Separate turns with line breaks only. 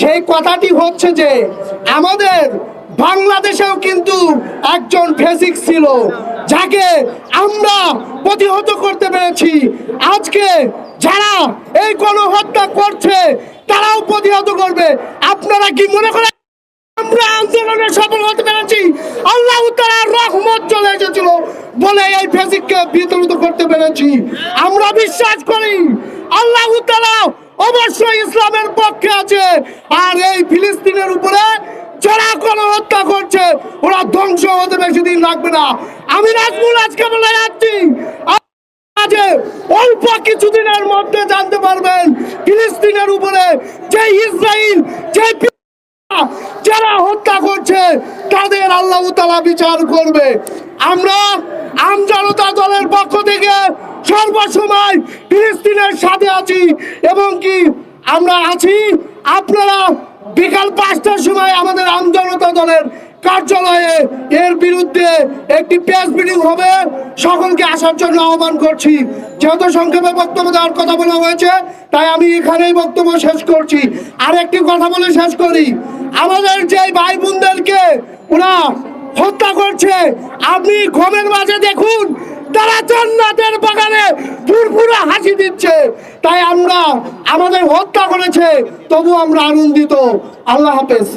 সেই কথাটি হচ্ছে যে, আমাদের বাংলাদেশেও কিন্তু একজন ফেসিক ছিল, যাকে আমরা প্রতিহত করতে পেরেছি। আজকে যারা এই গণহত্যা করছে, তারাও প্রতিহত করবে। আপনারা কি মনে করেন আমরা আন্দোলনে সফল হতে পেরেছি? আল্লাহ তাআলার রহমত চলে এসেছিল বলে এই ফেসিককে বিতরিত করতে পেরেছি। আমরা বিশ্বাস করি, আল্লাহ তাআলা অবশ্যই ইসলামের পক্ষে আছে। আর এই ফিলিস্তিনের উপরে যারা কোনো হত্যা করছে, ওরা ধ্বংস হতে বেশি দিন লাগবে না। আমি নাজমুল আজকে বলে যাচ্ছি অল্প কিছুদিনের মধ্যে জানতে পারবেন, ফিলিস্তিনের উপরে যে ইসরায়েল যে যারা হত্যা করছে, তাদের আল্লাহ বিচার করবে। আমরা আমজনতা দলের পক্ষ থেকে সর্বসময় ফিলিস্তিনের সাথে আছি এবং কি আমরা আছি। আপনারা বিকাল পাঁচটার সময় আমাদের আমজনতা দলের কার্যালয়ে এর বিরুদ্ধে একটি প্রেস মিটিং হবে। সকলকে আসার জন্য আহ্বান করছি। যেহেতু সংক্ষেপে বক্তব্য দেওয়ার কথা বলা হয়েছে, তাই আমি এখানেই বক্তব্য শেষ করছি। আর একটি কথা বলে শেষ করি। আমাদের যে ভাই বোনদেরকে ওরা হত্যা করছে, আপনি ঘমের মাঝে দেখুন তারা জান্নাতের বাগানে ফুরফুরে হাসি দিচ্ছে। তাই আমরা আমাদের হত্যা করেছে তবু আমরা আনন্দিত। আল্লাহ হাফেজ।